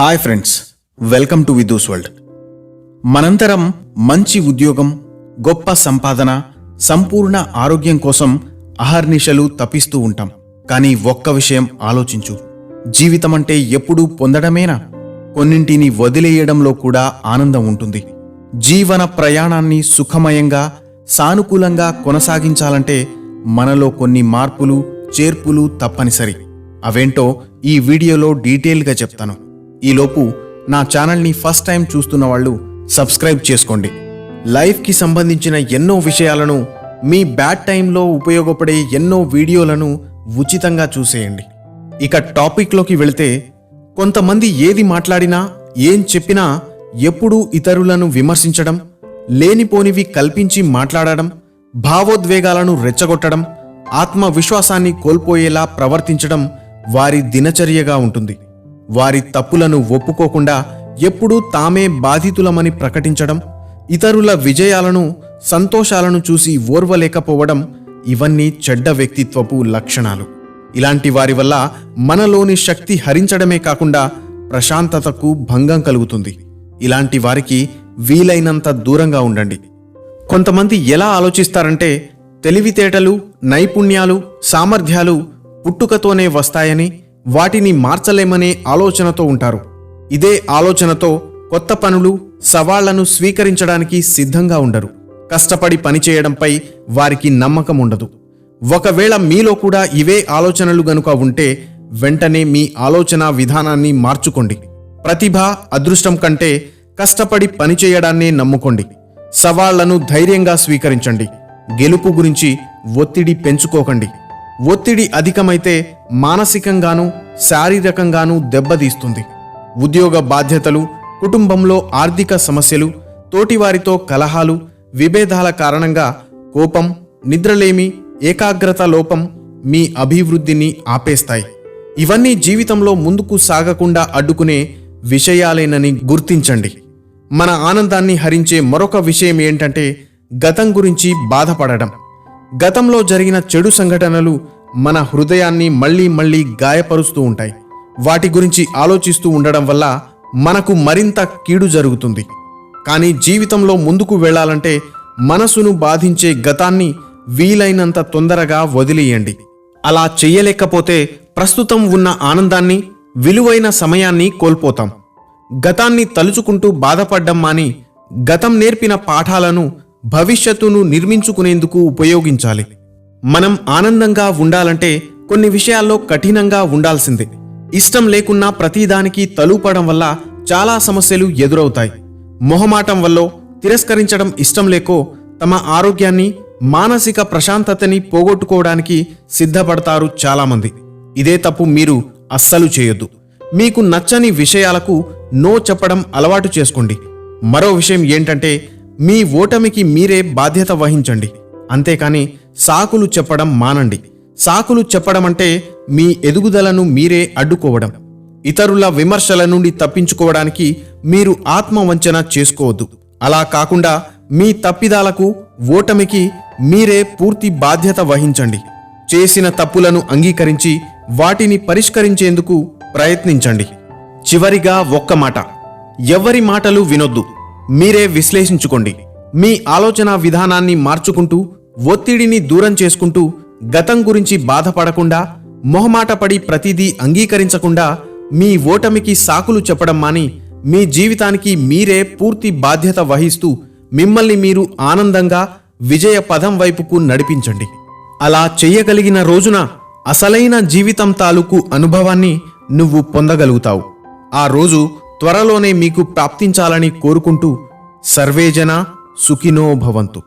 Hi friends welcome to Vidhu's world. మనంతరం మంచి ఉద్యోగం గొప్ప సంపాదన సంపూర్ణ ఆరోగ్యం కోసం అహర్నిశలు తప్పిస్తూ ఉంటాం. కానీ ఒక్క విషయం ఆలోచించు. జీవితం అంటే ఎప్పుడూ పొందడమేనా? కొన్నింటిని వదిలేయడంలో కూడా ఆనందం ఉంటుంది. జీవన ప్రయాణాన్ని సుఖమయంగా సానుకూలంగా కొనసాగించాలంటే మనలో కొన్ని మార్పులు చేర్పులు తప్పనిసరి. అవేంటో ఈ వీడియోలో డీటెయిల్గా చెప్తాను. ఈలోపు నా ఛానల్ని ఫస్ట్ టైం చూస్తున్న వాళ్ళు సబ్స్క్రైబ్ చేసుకోండి. లైఫ్కి సంబంధించిన ఎన్నో విషయాలను మీ బ్యాడ్ టైంలో ఉపయోగపడే ఎన్నో వీడియోలను ఉచితంగా చూసేయండి. ఇక టాపిక్లోకి వెళితే కొంతమంది ఏది మాట్లాడినా ఏం చెప్పినా ఎప్పుడూ ఇతరులను విమర్శించడం లేనిపోనివి కల్పించి మాట్లాడడం భావోద్వేగాలను రెచ్చగొట్టడం ఆత్మవిశ్వాసాన్ని కోల్పోయేలా ప్రవర్తించడం వారి దినచర్యగా ఉంటుంది. వారి తప్పులను ఒప్పుకోకుండా ఎప్పుడూ తామే బాధితులమని ప్రకటించడం ఇతరుల విజయాలను సంతోషాలను చూసి ఓర్వలేకపోవడం ఇవన్నీ చెడ్డ వ్యక్తిత్వపు లక్షణాలు. ఇలాంటి వారి వల్ల మనలోని శక్తి హరించడమే కాకుండా ప్రశాంతతకు భంగం కలుగుతుంది. ఇలాంటి వారికి వీలైనంత దూరంగా ఉండండి. కొంతమంది ఎలా ఆలోచిస్తారంటే తెలివితేటలు నైపుణ్యాలు సామర్థ్యాలు పుట్టుకతోనే వస్తాయని వాటిని మార్చలేమనే ఆలోచనతో ఉంటారు. ఇదే ఆలోచనతో కొత్త పనులు సవాళ్ళను స్వీకరించడానికి సిద్ధంగా ఉండరు. కష్టపడి పనిచేయడంపై వారికి నమ్మకం ఉండదు. ఒకవేళ మీలో కూడా ఇవే ఆలోచనలు గనుక ఉంటే వెంటనే మీ ఆలోచన విధానాన్ని మార్చుకోండి. ప్రతిభ అదృష్టం కంటే కష్టపడి పనిచేయడాన్నే నమ్ముకోండి. సవాళ్ళను ధైర్యంగా స్వీకరించండి. గెలుపు గురించి ఒత్తిడి పెంచుకోకండి. ఒత్తిడి అధికమైతే మానసికంగానూ శారీరకంగానూ దెబ్బతీస్తుంది. ఉద్యోగ బాధ్యతలు కుటుంబంలో ఆర్థిక సమస్యలు తోటివారితో కలహాలు విభేదాల కారణంగా కోపం నిద్రలేమి ఏకాగ్రత లోపం మీ అభివృద్ధిని ఆపేస్తాయి. ఇవన్నీ జీవితంలో ముందుకు సాగకుండా అడ్డుకునే విషయాలేనని గుర్తించండి. మన ఆనందాన్ని హరించే మరొక విషయం ఏంటంటే గతం గురించి బాధపడడం. గతంలో జరిగిన చెడు సంఘటనలు మన హృదయాన్ని మళ్ళీ మళ్ళీ గాయపరుస్తూ ఉంటాయి. వాటి గురించి ఆలోచిస్తూ ఉండడం వల్ల మనకు మరింత కీడు జరుగుతుంది. కానీ జీవితంలో ముందుకు వెళ్ళాలంటే మనసును బాధించే గతాన్ని వీలైనంత తొందరగా వదిలేయండి అలా చెయ్యలేకపోతే ప్రస్తుతం ఉన్న ఆనందాన్ని విలువైన సమయాన్ని కోల్పోతాం. గతాన్ని తలుచుకుంటూ బాధపడ్డం మాని గతం నేర్పిన పాఠాలను భవిష్యత్తును నిర్మించుకునేందుకు ఉపయోగించాలి. మనం ఆనందంగా ఉండాలంటే కొన్ని విషయాల్లో కఠినంగా ఉండాల్సిందే. ఇష్టం లేకున్నా ప్రతిదానికి తలుపడం వల్ల చాలా సమస్యలు ఎదురవుతాయి. మొహమాటం వల్ల తిరస్కరించడం ఇష్టం లేకో తమ ఆరోగ్యాన్ని మానసిక ప్రశాంతతని పోగొట్టుకోవడానికి సిద్ధపడతారు చాలామంది. ఇదే తప్పు మీరు అస్సలు చేయొద్దు. మీకు నచ్చని విషయాలకు నో చెప్పడం అలవాటు చేసుకోండి. మరో విషయం ఏంటంటే మీ ఓటమికి మీరే బాధ్యత వహించండి. అంతేకాని సాకులు చెప్పడం మానండి. సాకులు చెప్పడం అంటే మీ ఎదుగుదలను మీరే అడ్డుకోవడం. ఇతరుల విమర్శల నుండి తప్పించుకోవడానికి మీరు ఆత్మవంచన చేసుకోవద్దు. అలా కాకుండా మీ తప్పిదాలకు ఓటమికి మీరే పూర్తి బాధ్యత వహించండి. చేసిన తప్పులను అంగీకరించి వాటిని పరిష్కరించేందుకు ప్రయత్నించండి. చివరిగా ఒక్క మాట. ఎవరి మాటలు వినొద్దు. మీరే విశ్లేషించుకోండి. మీ ఆలోచన విధానాన్ని మార్చుకుంటూ ఒత్తిడిని దూరం చేసుకుంటూ గతం గురించి బాధపడకుండా మొహమాటపడి ప్రతిదీ అంగీకరించకుండా మీ ఓటమికి సాకులు చెప్పడం మాని మీ జీవితానికి మీరే పూర్తి బాధ్యత వహిస్తూ మిమ్మల్ని మీరు ఆనందంగా విజయ పదం వైపుకు నడిపించండి. అలా చెయ్యగలిగిన రోజున అసలైన జీవితం తాలూకు అనుభవాన్ని నువ్వు పొందగలుగుతావు. ఆ రోజు త్వరలోనే మీకు ప్రాప్తించాలని కోరుకుంటూ సర్వేజన సుఖినో భవంతు.